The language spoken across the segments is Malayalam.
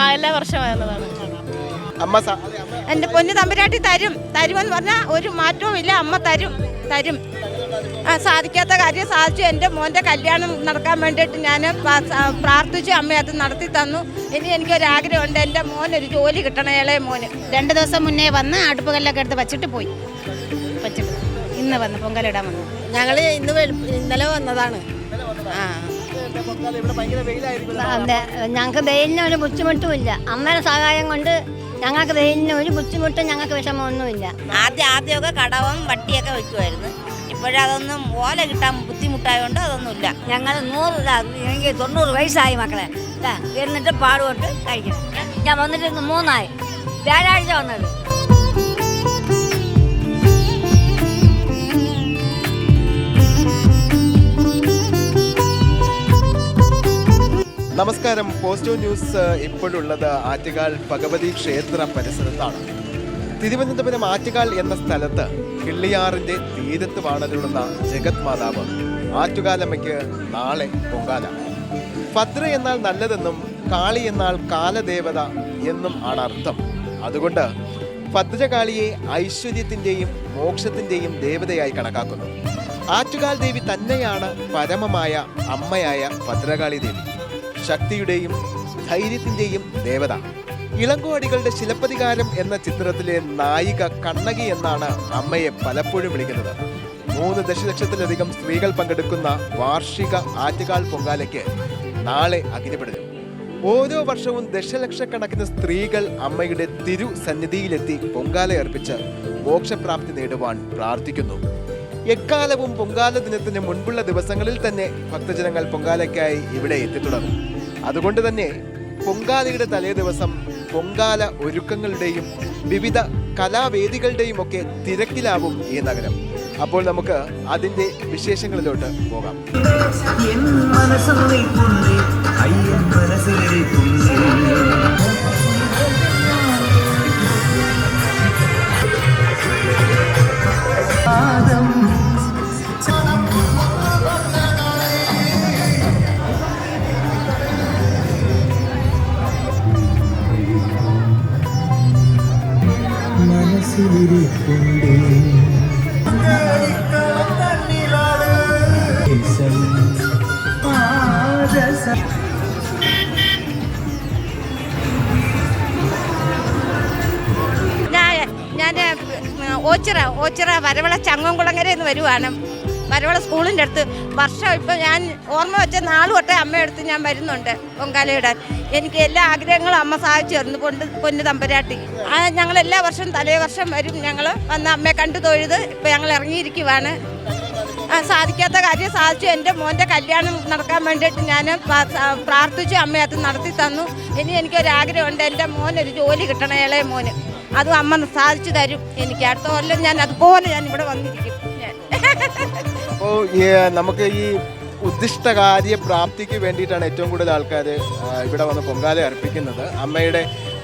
ആ എല്ലാ വർഷവും വരുന്നതാണ് അമ്മ എന്റെ പൊന്നു തമ്പുരാട്ടി തരും തരുമെന്ന് പറഞ്ഞാൽ ഒരു മാറ്റവും ഇല്ല അമ്മ തരും തരും. ആ സാധിക്കാത്ത കാര്യം സാധിച്ചു. എന്റെ മോന്റെ കല്യാണം നടക്കാൻ വേണ്ടിയിട്ട് ഞാൻ പ്രാർത്ഥിച്ചു അമ്മ അത് നടത്തി തന്നു. ഇനി എനിക്കൊരാഗ്രഹമുണ്ട് എന്റെ ഒരു ജോലി കിട്ടണം ഇളയ മോന്. രണ്ട് ദിവസം മുന്നേ വന്ന് അടുപ്പ് കല്ലൊക്കെ എടുത്ത് വച്ചിട്ട് പോയി. വച്ചിട്ട്. ഇന്ന് വന്ന് പൊങ്കലിടാൻ വന്നു. ഞങ്ങൾ ഇന്ന് ഇന്നലെ വന്നതാണ്. ആ. അതെ ഞങ്ങൾക്ക് വെയിലിന് ഒരു ബുദ്ധിമുട്ടും ഇല്ല അമ്മയുടെ സഹായം കൊണ്ട് ഞങ്ങൾക്ക് വെയിലിന് ഒരു ബുദ്ധിമുട്ടും ഞങ്ങൾക്ക് വിഷമമൊന്നുമില്ല. ആദ്യം ആദ്യമൊക്കെ കടവും വട്ടിയൊക്കെ വെക്കുമായിരുന്നു ഇപ്പോഴതൊന്നും ഓല കിട്ടാൻ ബുദ്ധിമുട്ടായതുകൊണ്ട് അതൊന്നുമില്ല. ഞങ്ങൾ നൂറ് എനിക്ക് തൊണ്ണൂറ് വയസ്സായി മക്കളെ. എന്നിട്ട് പാടുപെട്ട് കഴിക്കണം. ഞാൻ വന്നിട്ട് മൂന്നായി. വ്യാഴാഴ്ച വന്നത്. നമസ്കാരം. പോസ്റ്റോ ന്യൂസ് ഇപ്പോഴുള്ളത് ആറ്റുകാൽ ഭഗവതി ക്ഷേത്ര പരിസരത്താണ്. തിരുവനന്തപുരം ആറ്റുകാൽ എന്ന സ്ഥലത്ത് കിള്ളിയാറിന്റെ തീരത്ത് വാണരുളുന്ന ജഗത് മാതാവ് ആറ്റുകാലമ്മയ്ക്ക് നാളെ പൊങ്കാല. ഭദ്ര എന്നാൽ നല്ലതെന്നും കാളി എന്നാൽ കാലദേവത എന്നും ആണ് അർത്ഥം. അതുകൊണ്ട് ഭദ്രകാളിയെ ഐശ്വര്യത്തിന്റെയും മോക്ഷത്തിന്റെയും ദേവതയായി കണക്കാക്കുന്നു. ആറ്റുകാൽ ദേവി തന്നെയാണ് പരമമായ അമ്മയായ ഭദ്രകാളി ദേവി. ശക്തിയുടെയും ധൈര്യത്തിന്റെയും ദേവത. ഇളങ്കോടികളുടെ ശിലപ്പതികാരം എന്ന ചിത്രത്തിലെ നായിക കണ്ണകി എന്നാണ് അമ്മയെ പലപ്പോഴും വിളിക്കുന്നത്. മൂന്ന് ദശലക്ഷത്തിലധികം സ്ത്രീകൾ പങ്കെടുക്കുന്ന വാർഷിക ആറ്റുകാൽ പൊങ്കാലയ്ക്ക് നാളെ അഗ്നിപ്പെടുന്നു ഓരോ വർഷവും ദശലക്ഷക്കണക്കിന് സ്ത്രീകൾ അമ്മയുടെ തിരു സന്നിധിയിലെത്തി പൊങ്കാല അർപ്പിച്ച് മോക്ഷപ്രാപ്തി നേടുവാൻ പ്രാർത്ഥിക്കുന്നു. എക്കാലവും പൊങ്കാല ദിനത്തിന് മുൻപുള്ള ദിവസങ്ങളിൽ തന്നെ ഭക്തജനങ്ങൾ പൊങ്കാലയ്ക്കായി ഇവിടെ എത്തിത്തുടങ്ങും. അതുകൊണ്ട് തന്നെ പൊങ്കാലയുടെ തലേ ദിവസം പൊങ്കാല ഒരുക്കങ്ങളുടെയും വിവിധ കലാവേദികളുടെയും ഒക്കെ തിരക്കിലാവും ഈ നഗരം. അപ്പോൾ നമുക്ക് അതിന്റെ വിശേഷങ്ങളിലോട്ട് പോകാം. എൻ മനസ്സിലിരിപ്പുണ്ടേ. ഞാൻ ഓച്ചിറ ഓച്ചിറ വരവള ചങ്ങംകുളങ്ങര എന്ന് വരുവാണ്. വരവള സ്കൂളിന്റെ അടുത്ത് വർഷം ഇപ്പം ഞാൻ ഓർമ്മ വെച്ച നാൾ തൊട്ടേ അമ്മയടുത്ത് ഞാൻ വരുന്നുണ്ട് പൊങ്കാലയിടാൻ. എനിക്ക് എല്ലാ ആഗ്രഹങ്ങളും അമ്മ സഹായിച്ചു തരുന്നു. പൊണ്ട് പൊന്നു തമ്പരാട്ടി. ആ, ഞങ്ങൾ എല്ലാ വർഷവും തലേ വർഷം വരും. ഞങ്ങൾ വന്ന് അമ്മയെ കണ്ടു തൊഴുത് ഇപ്പം ഞങ്ങൾ ഇറങ്ങിയിരിക്കുവാണ്. സാധിക്കാത്ത കാര്യം സാധിച്ചു. എന്റെ മോന്റെ കല്യാണം നടക്കാൻ വേണ്ടിയിട്ട് ഞാൻ പ്രാർത്ഥിച്ചു അമ്മയെ അത് നടത്തി തന്നു. ഇനി എനിക്കൊരാഗ്രഹമുണ്ട്. എന്റെ മോനൊരു ജോലി കിട്ടണം ഇളയ മോന്. അതും അമ്മ സാധിച്ചു തരും. എനിക്ക് അടുത്ത കൊല്ലം ഞാൻ അതുപോലെ ഞാൻ ഇവിടെ വന്നിരിക്കും. അപ്പോൾ നമുക്ക് ഈ ഉദ്ദിഷ്ടകാര്യ കാര്യപ്രാപ്തിക്ക് വേണ്ടിയിട്ടാണ് ഏറ്റവും കൂടുതൽ ആൾക്കാർ ഇവിടെ വന്ന് പൊങ്കാല അർപ്പിക്കുന്നത്. അമ്മയുടെ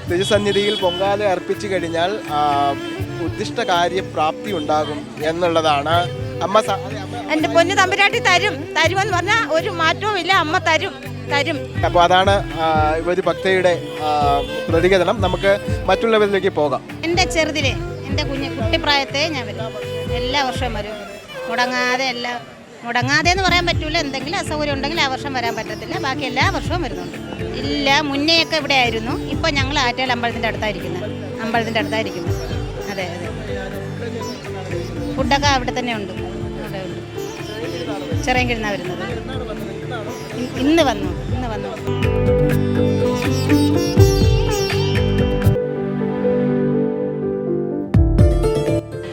തിരുസന്നിധിയിൽ പൊങ്കാല അർപ്പിച്ചു കഴിഞ്ഞാൽ ഉദ്ദിഷ്ട കാര്യപ്രാപ്തി പ്രാപ്തി ഉണ്ടാകും എന്നുള്ളതാണ് അമ്മ എന്റെ എന്റെ പൊന്ന് തമ്പുരാട്ടി തരും തരും എന്ന് പറഞ്ഞാൽ ഒരു മാറ്റവും ഇല്ല അമ്മ തരും തരും. അപ്പോൾ അതാണ് ഒരു ഭക്തയുടെ പ്രതികരണം. നമുക്ക് മറ്റുള്ളവരിലേക്ക് പോകാം. എന്റെ ചെറുതിലെ എന്റെ കുഞ്ഞു കുട്ടിപ്രായത്തെ ഞാൻ വരും. എല്ലാ വർഷവും വരും. മുടങ്ങാതെ എല്ലാം മുടങ്ങാതെ എന്ന് പറയാൻ പറ്റില്ല എന്തെങ്കിലും അസൗകര്യം ഉണ്ടെങ്കിൽ ആ വർഷം വരാൻ പറ്റത്തില്ല. ബാക്കി എല്ലാ വർഷവും വരുന്നുണ്ട്. ഇല്ല മുന്നേയൊക്കെ ഇവിടെ ആയിരുന്നു ഇപ്പം ഞങ്ങൾ ആറ്റൽ അമ്പലത്തിന്റെ അടുത്തായിരിക്കുന്നത് അമ്പലത്തിന്റെ അടുത്തായിരിക്കുന്നു. അതെ അതെ. ഫുഡൊക്കെ അവിടെ തന്നെ ഉണ്ട്. അവിടെ ഉണ്ട്. ചെറിയ കിഴുന്ന വരുന്നത്. ഇന്ന് വന്നു. ഇന്ന് വന്നു.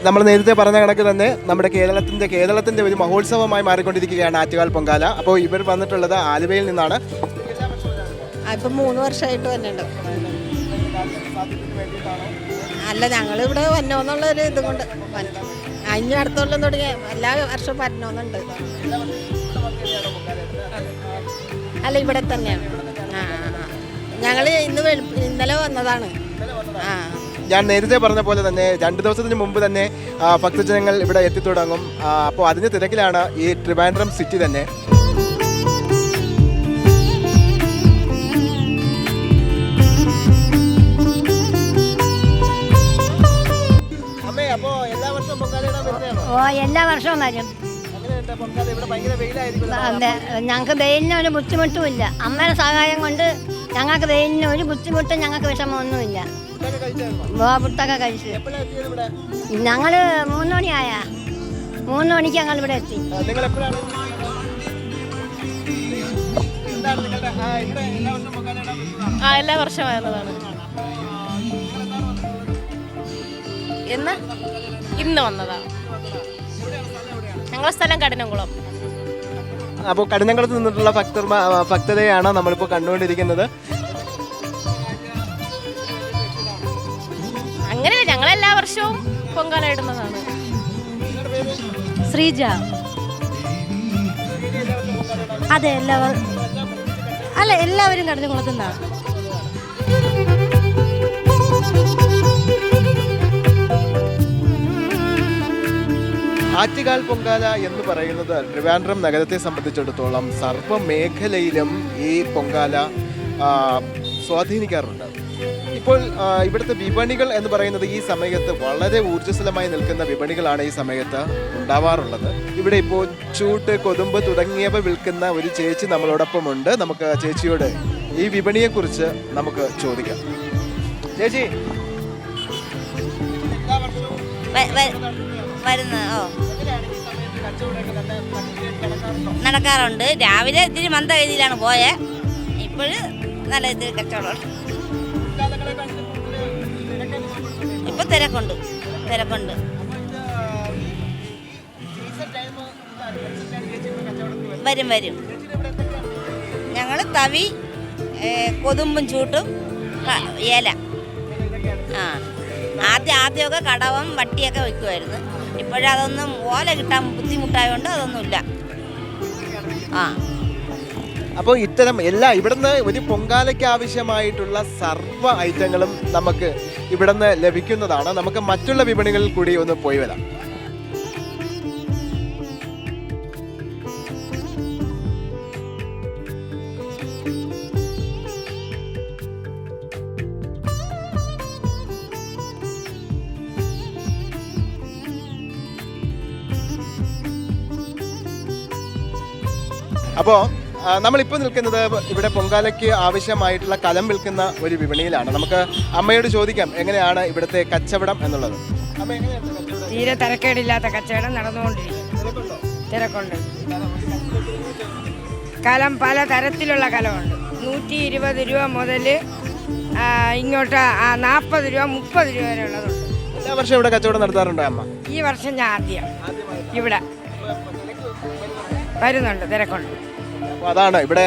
നമ്മൾ നേരത്തെ പറഞ്ഞ കണക്ക് തന്നെ നമ്മുടെ കേരളത്തിന്റെ കേരളത്തിന്റെ ഒരു മഹോത്സവമായി മാറിക്കൊണ്ടിരിക്കുകയാണ് ആറ്റുകാൽ പൊങ്കാല. അപ്പോൾ ഇവർ വന്നിട്ടുള്ളത് ആലുവയിൽ നിന്നാണ്. ഇപ്പം മൂന്ന് വർഷമായിട്ട് വന്നിട്ടുണ്ട്. അല്ല ഞങ്ങൾ ഇവിടെ വന്നോന്നുള്ളൊരു ഇത് കൊണ്ട് അഞ്ഞ അടുത്തോളം തുടങ്ങി എല്ലാ വർഷവും വരണമെന്നുണ്ട്. അല്ല ഇവിടെ തന്നെയാണ്. ആ ഞങ്ങൾ ഇന്ന് ഇന്നലെ വന്നതാണ്. ആ. ഞാൻ നേരത്തെ പറഞ്ഞ പോലെ തന്നെ രണ്ട് ദിവസത്തിന് മുമ്പ് തന്നെ ഭക്തജനങ്ങൾ ഇവിടെ എത്തിത്തുടങ്ങും അപ്പോൾ അതിന്റെ തിരക്കിലാണ് ഈ ട്രിവാൻഡ്രം സിറ്റി തന്നെ. ഓ എല്ലാ വർഷവും വരും. ഞങ്ങൾക്ക് വെയിലിന് ഒരു ബുദ്ധിമുട്ടുമില്ല അമ്മയുടെ സഹായം കൊണ്ട് ഞങ്ങൾക്ക് വെയിലിന് ഒരു ബുദ്ധിമുട്ടും ഞങ്ങൾക്ക് വിഷമമൊന്നുമില്ല. ഗോപുട്ടൊക്കെ കഴിച്ചു. ഞങ്ങൾ മൂന്ന് മണിയായ. മൂന്ന് മണിക്ക് ഞങ്ങൾ ഇവിടെ എത്തി. ആ, എല്ലാ വർഷവും പൊങ്കാല ആ എല്ലാ വർഷവും വരുന്നതാണ് എന്ന് ഇന്ന് വന്നതാ. ഞങ്ങളെ സ്ഥലം കഠിനംകുളം. അപ്പോൾ കഠിനംകുളത്ത് നിന്നിട്ടുള്ള ഭക്തർ ഭക്തതയാണ് നമ്മളിപ്പോൾ കണ്ടുകൊണ്ടിരിക്കുന്നത്. വർഷവും പൊങ്കാല ഇടുന്നതാണ്. ശ്രീജ. അതെ എല്ലാവരും അല്ല എല്ലാവരും കടന്നു കുളത്തുനിന്നാണ് ആറ്റുകാൽ പൊങ്കാല എന്ന് പറയുന്നത് ട്രിവാൻഡ്രം നഗരത്തെ സംബന്ധിച്ചിടത്തോളം സർവമേഖലയിലും ഈ പൊങ്കാല സ്വാധീനിക്കാറുണ്ട്. ഇപ്പോൾ ഇവിടുത്തെ വിപണികൾ എന്ന് പറയുന്നത് ഈ സമയത്ത് വളരെ ഊർജസ്വലമായി നിൽക്കുന്ന വിപണികളാണ് ഈ സമയത്ത് ഉണ്ടാവാറുള്ളത്. ഇവിടെ ഇപ്പോൾ ചൂട്ട് കൊതുമ്പ് തുടങ്ങിയവ വിൽക്കുന്ന ഒരു ചേച്ചി നമ്മളോടൊപ്പം ഉണ്ട്. നമുക്ക് ചേച്ചിയോട് ഈ വിപണിയെ കുറിച്ച് നമുക്ക് ചോദിക്കാം. ചേച്ചി. വരുന്ന ഓ. നടക്കാറുണ്ട്? രാവിലെ ഇത്തിരി മന്ദഗതിയിലാണ് പോയെ. ഇപ്പോഴും നല്ല ഇതിൽ കച്ചവടമുണ്ട്. തിരക്കുണ്ട് തിരക്കുണ്ട്. വരും വരും. ഞങ്ങൾ തവി കൊതുമ്പും ചൂട്ടും ഏല ആ ആദ്യം ആദ്യമൊക്കെ കടവും വട്ടിയൊക്കെ വയ്ക്കുമായിരുന്നു ഇപ്പോഴതൊന്നും ഓല കിട്ടാൻ ബുദ്ധിമുട്ടായതുകൊണ്ട് അതൊന്നുമില്ല. ആ. അപ്പോൾ ഇത്തരം എല്ലാ ഇവിടുന്ന് ഒരു പൊങ്കാലയ്ക്ക് ആവശ്യമായിട്ടുള്ള സർവ ഐറ്റങ്ങളും നമുക്ക് ഇവിടുന്ന് ലഭിക്കുന്നതാണ്. നമുക്ക് മറ്റുള്ള വിപണികളിൽ കൂടി ഒന്ന് പോയി വരാം. അപ്പോൾ നമ്മളിപ്പോൾ നിൽക്കുന്നത് ഇവിടെ പൊങ്കാലയ്ക്ക് ആവശ്യമായിട്ടുള്ള കലം വിൽക്കുന്ന ഒരു വിപണിയിലാണ്. നമുക്ക് അമ്മയോട് ചോദിക്കാം എങ്ങനെയാണ് ഇവിടുത്തെ കച്ചവടം എന്നുള്ളത്? അമ്മ എങ്ങനെയാണ് തീരെ തിരക്കേടില്ലാത്ത കച്ചവടം നടന്നുകൊണ്ടിരിക്കും? തിരക്കുണ്ട്? കലം പല തരത്തിലുള്ള കലമുണ്ട്. നൂറ്റി ഇരുപത് രൂപ മുതൽ ഇങ്ങോട്ട് നാൽപ്പത് രൂപ മുപ്പത് രൂപ വരെ ഉള്ളതുണ്ട്. എല്ലാ വർഷം ഇവിടെ കച്ചവടം നടത്താറുണ്ടോ അമ്മ? ഈ വർഷം ഞാൻ ആദ്യം. ഇവിടെ. വരുന്നുണ്ട് തിരക്കുണ്ട്. അപ്പോൾ അതാണ് ഇവിടെ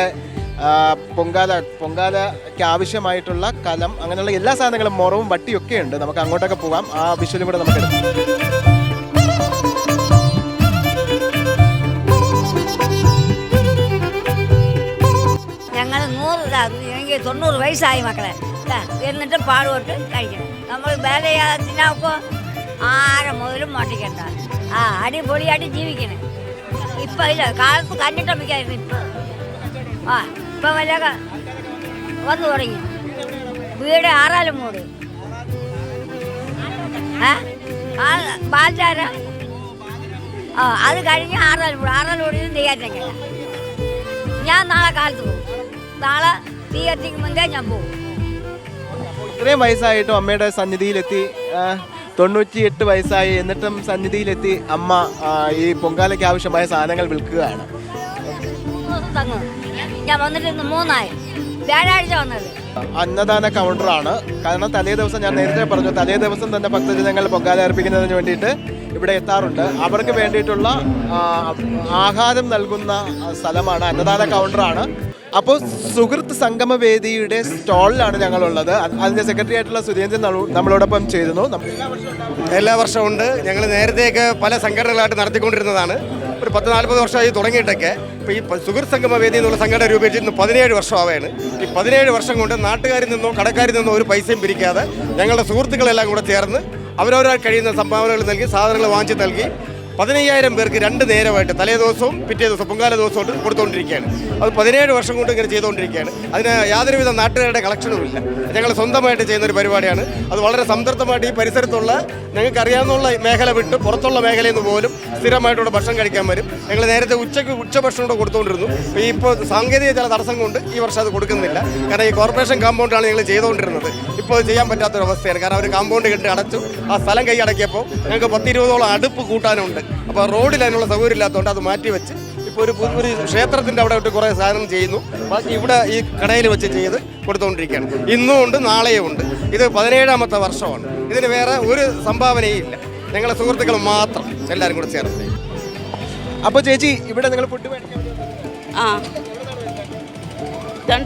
പൊങ്കാല പൊങ്കാലയ്ക്ക് ആവശ്യമായിട്ടുള്ള കലം അങ്ങനെയുള്ള എല്ലാ സാധനങ്ങളും മുറവും വട്ടിയും ഒക്കെ ഉണ്ട്. നമുക്ക് അങ്ങോട്ടൊക്കെ പോകാം. ആ വിഷ്വലും കൂടെ നമുക്ക് എടുക്കാം. ഞങ്ങൾ നൂറ് തൊണ്ണൂറ് വയസ്സായി മക്കളെ. എന്നിട്ട് പാടുപെട്ട് കഴിക്കണം. നമ്മൾ വേല ചെയ്യാതെ ആരെ മുതലും മാട്ടിക്കണ്ട ആ അടിപൊളിയായിട്ട് ജീവിക്കണം ഇപ്പം ഇല്ല കാലത്ത് കഞ്ഞിട്ടമ്മിക്കായിരുന്നു ഇപ്പം. ആ ഇപ്പം വല്ല വന്നു തുടങ്ങി വീട് ആറാലും മൂട് ഏ ആ ബാൽചാര ആ അത് കഴിഞ്ഞ് ആറാലും മൂട് ആറാലും മൂടിയും നെയ്യാറ്റങ്ങ ഞാൻ നാളെ കാലത്ത് പോകും നാളെ തീ കത്തിക്ക് മുമ്പേ ഞാൻ പോകും ഇത്രയും വയസ്സായിട്ടും അമ്മയുടെ സന്നിധിയിലെത്തി തൊണ്ണൂറ്റി എട്ട് വയസ്സായി എന്നിട്ടും സന്നിധിയിലെത്തി അമ്മ ഈ പൊങ്കാലയ്ക്ക് ആവശ്യമായ സാധനങ്ങൾ വിൽക്കുകയാണ് ഞാൻ വന്നിട്ട് ഇന്ന് മൂന്നായി. വ്യാഴാഴ്ച വന്നത്. അന്നദാന കൗണ്ടറാണ്. കാരണം തലേ ദിവസം ഞാൻ നേരത്തെ പറഞ്ഞു തലേ ദിവസം തന്നെ ഭക്തജനങ്ങൾ പൊങ്കാല അർപ്പിക്കുന്നതിന് വേണ്ടിയിട്ട് ഇവിടെ എത്താറുണ്ട്. അവർക്ക് വേണ്ടിയിട്ടുള്ള ആഹാരം നൽകുന്ന സ്ഥലമാണ് അന്നദാന കൗണ്ടറാണ്. അപ്പോൾ സുഹൃത്ത് സംഗമവേദിയുടെ സ്റ്റാളിലാണ് ഞങ്ങളുള്ളത്. അതിന്റെ അതിന്റെ സെക്രട്ടറി ആയിട്ടുള്ള സുരേന്ദ്രൻ നമ്മളോ- നമ്മളോടൊപ്പം ചേരുന്നു. എല്ലാ വർഷവും ഉണ്ടാവും. എല്ലാ വർഷവും ഉണ്ട്. ഞങ്ങൾ നേരത്തെയൊക്കെ പല സംഘടനകളായിട്ട് നടത്തിക്കൊണ്ടിരുന്നതാണ്. ഒരു പത്ത് നാൽപ്പത് വർഷമായി തുടങ്ങിയിട്ടൊക്കെ. ഇപ്പോൾ ഈ സുഹൃത്ത് സംഗമ വേദി എന്നുള്ള സംഘടന രൂപീകരിച്ചിരുന്നു പതിനേഴ് വർഷമാവുകയാണ്. ഈ പതിനേഴ് വർഷം കൊണ്ട് നാട്ടുകാരിൽ നിന്നോ കടക്കാരിൽ നിന്നോ ഒരു പൈസയും പിരിക്കാതെ ഞങ്ങളുടെ സുഹൃത്തുക്കളെല്ലാം കൂടെ ചേർന്ന് അവരവരാൾ കഴിയുന്ന സംഭാവനകൾ നൽകി സാധനങ്ങൾ വാങ്ങിച്ച് നൽകി പതിനയ്യായിരം പേർക്ക് രണ്ട് നേരമായിട്ട് തലേ ദിവസവും പിറ്റേ ദിവസം പൊങ്കാല ദിവസവും കൊടുത്തുകൊണ്ടിരിക്കുകയാണ്. അത് പതിനേഴ് വർഷം കൊണ്ട് ഇങ്ങനെ ചെയ്തുകൊണ്ടിരിക്കുകയാണ്. അതിന് യാതൊരുവിധ നാട്ടുകാരുടെ കളക്ഷനും ഇല്ല. ഞങ്ങൾ സ്വന്തമായിട്ട് ചെയ്യുന്ന ഒരു പരിപാടിയാണ്. അത് വളരെ സംതൃപ്തമായിട്ട് ഈ പരിസരത്തുള്ള ഞങ്ങൾക്ക് അറിയാവുന്ന മേഖല വിട്ട് പുറത്തുള്ള മേഖലയിൽ നിന്ന് പോലും സ്ഥിരമായിട്ടുള്ള ഭക്ഷണം കഴിക്കാൻ വരും. ഞങ്ങൾ നേരത്തെ ഉച്ചയ്ക്ക് ഉച്ചഭക്ഷണം കൂടെ കൊടുത്തുകൊണ്ടിരുന്നു. ഈ ഇപ്പോൾ സാങ്കേതിക ചില തടസ്സം കൊണ്ട് ഈ വർഷം അത് കൊടുക്കുന്നില്ല. കാരണം ഈ കോർപ്പറേഷൻ കോമ്പൗണ്ടാണ് ഞങ്ങൾ ചെയ്തുകൊണ്ടിരുന്നത്. ഇപ്പോൾ ചെയ്യാൻ പറ്റാത്തൊരവസ്ഥയാണ്. കാരണം അവർ കോമ്പൗണ്ട് കെട്ടി അടച്ചു. ആ സ്ഥലം കൈ അടക്കിയപ്പോൾ ഞങ്ങൾക്ക് പത്തിരുപതോളം അടുപ്പ് കൂട്ടാനുണ്ട്. അപ്പോൾ റോഡിൽ അതിനുള്ള സൗകര്യം ഇല്ലാത്തതുകൊണ്ട് അത് മാറ്റി വെച്ച് ഇപ്പോൾ ഒരു ഒരു ക്ഷേത്രത്തിന്റെ അവിടെ വിട്ട് കുറേ സാധനം ചെയ്യുന്നു. ബാക്കി ഇവിടെ ഈ കടയിൽ വെച്ച് ചെയ്ത് കൊടുത്തുകൊണ്ടിരിക്കുകയാണ് ഇന്നും ഉണ്ട് നാളെയും ഉണ്ട്. ഇത് പതിനേഴാമത്തെ വർഷമാണ്. ഇതിന് വേറെ ഒരു സംഭാവനയും ഇല്ല. ഞങ്ങളെ സുഹൃത്തുക്കൾ മാത്രം എല്ലാവരും കൂടെ ചേർന്ന് അപ്പോൾ ചേച്ചി ഇവിടെ നിങ്ങൾ ഫുഡ് ആ.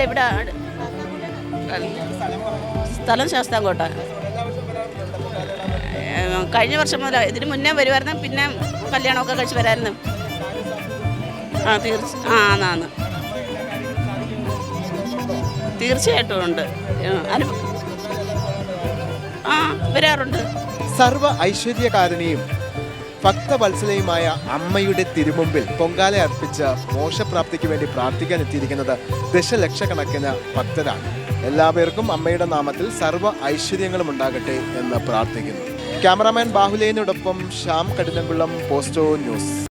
ഇവിടെ സ്ഥലം ശാസ്താംകോട്ട. കഴിഞ്ഞ വർഷം മുതൽ ഇതിന് മുന്നേ വരുമായിരുന്നു പിന്നെ കല്യാണമൊക്കെ കഴിച്ച് വരായിരുന്നു. ആ തീർച്ച ആ ആന്നാന്ന് തീർച്ചയായിട്ടും ഉണ്ട്. ആ വരാറുണ്ട്. സർവ ഐശ്വര്യകാരനെയും ഭക്തവത്സലയുമായ അമ്മയുടെ തിരുമുമ്പിൽ പൊങ്കാല അർപ്പിച്ച് മോശപ്രാപ്തിക്ക് വേണ്ടി പ്രാർത്ഥിക്കാൻ എത്തിയിരിക്കുന്നത് ദശലക്ഷക്കണക്കിന് ഭക്തരാണ്. എല്ലാവർക്കും അമ്മയുടെ നാമത്തിൽ സർവ ഐശ്വര്യങ്ങളും ഉണ്ടാകട്ടെ എന്ന് പ്രാർത്ഥിക്കുന്നു. ക്യാമറാമാൻ ബാഹുലേനോടൊപ്പം ശ്യാം കഠിനംകുളം പോസ്റ്റോ ന്യൂസ്.